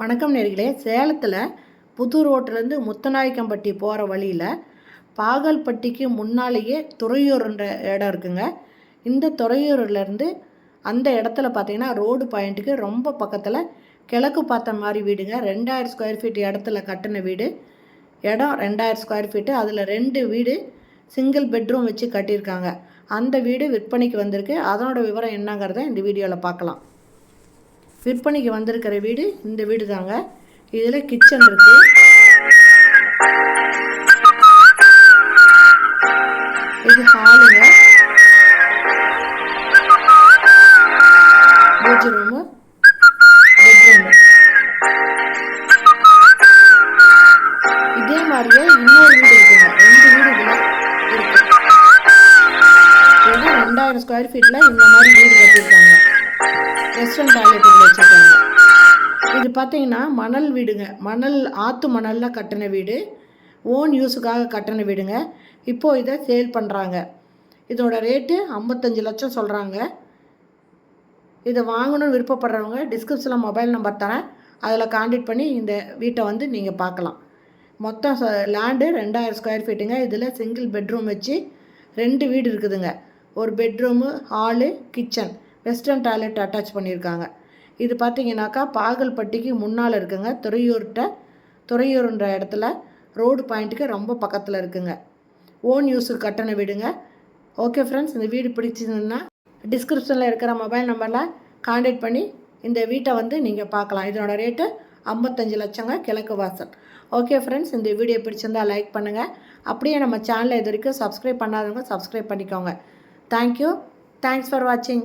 வணக்கம் நேர்களே. சேலத்தில் புது ரோட்டிலேருந்து முத்தநாயக்கம்பட்டி போகிற வழியில் பாகல்பட்டிக்கு முன்னாலேயே துறையூர்ன்ற இடம் இருக்குங்க. இந்த துறையூர்லேருந்து அந்த இடத்துல பார்த்தீங்கன்னா ரோடு பாயிண்ட்டுக்கு ரொம்ப பக்கத்தில் கிழக்கு பார்த்த மாதிரி வீடுங்க. ரெண்டாயிரம் ஸ்கொயர் ஃபீட் இடத்துல கட்டின வீடு. இடம் ரெண்டாயிரம் ஸ்கொயர் ஃபீட்டு அதில் ரெண்டு வீடு சிங்கிள் பெட்ரூம் வச்சு கட்டியிருக்காங்க. அந்த வீடு விற்பனைக்கு வந்திருக்கு. அதனோட விவரம் என்னங்கிறத இந்த வீடியோவில் பார்க்கலாம். விற்பனைக்கு வந்திருக்கிற வீடு இந்த வீடு தாங்க. இதில் கிச்சன் இருக்கு. இது ஹாலுங்க பூஜை ரூமு பெட்ரூமு இதே மாதிரியே இன்னொரு வீடு இருக்குங்க. ரெண்டு வீடு இதில் இருக்கு. இது ரெண்டாயிரம் ஸ்கொயர் ஃபீட்டில் இந்த மாதிரி வீடு கட்டியிருக்காங்க. ரெஸ்டாரண்ட் டாய்லெட் வச்சுருக்காங்க. இது பார்த்தீங்கன்னா மணல் வீடுங்க. மணல் ஆற்று மணலில் கட்டின வீடு. ஓன் யூஸுக்காக கட்டின வீடுங்க. இப்போது இதை சேல் பண்ணுறாங்க இதோட ரேட்டு ஐம்பத்தஞ்சு லட்சம் சொல்கிறாங்க இதை வாங்கணும்னு விருப்பப்படுறவங்க டிஸ்கிரிப்ஷனில் மொபைல் நம்பர் தரேன். அதில் காண்டக்ட் பண்ணி இந்த வீட்டை வந்து நீங்கள் பார்க்கலாம். மொத்தம் லேண்டு ரெண்டாயிரம் ஸ்கொயர் ஃபீட்டுங்க இதில் சிங்கிள் பெட்ரூம் வச்சு ரெண்டு வீடு இருக்குதுங்க. ஒரு bedroom hall kitchen western toilet attach பண்ணியிருக்காங்க இது பார்த்தீங்கன்னாக்கா பாகல்பட்டிக்கு முன்னால் இருக்குங்க. துறையூர்கிட்ட துறையூர்ன்ற இடத்துல ரோடு பாயிண்ட்டுக்கு ரொம்ப பக்கத்தில் இருக்குங்க. ஓன் யூஸுக்கு கட்டண வீடுங்க. ஓகே ஃப்ரெண்ட்ஸ் இந்த வீடு பிடிச்சிருந்ததுன்னா டிஸ்கிரிப்ஷனில் இருக்கிற மொபைல் நம்பரில் காண்டாக்ட் பண்ணி இந்த வீட்டை வந்து நீங்கள் பார்க்கலாம். இதனோட ரேட்டு ஐம்பத்தஞ்சு லட்சங்க கிழக்கு வாசல். ஓகே ஃப்ரெண்ட்ஸ் இந்த வீடியோ பிடிச்சிருந்தா லைக் பண்ணுங்கள் அப்படியே நம்ம சேனலை இது வரைக்கும் சப்ஸ்கிரைப் பண்ணாதவங்க சப்ஸ்கிரைப் பண்ணிக்கோங்க. தேங்க்யூ தேங்க்ஸ் ஃபார் வாட்சிங்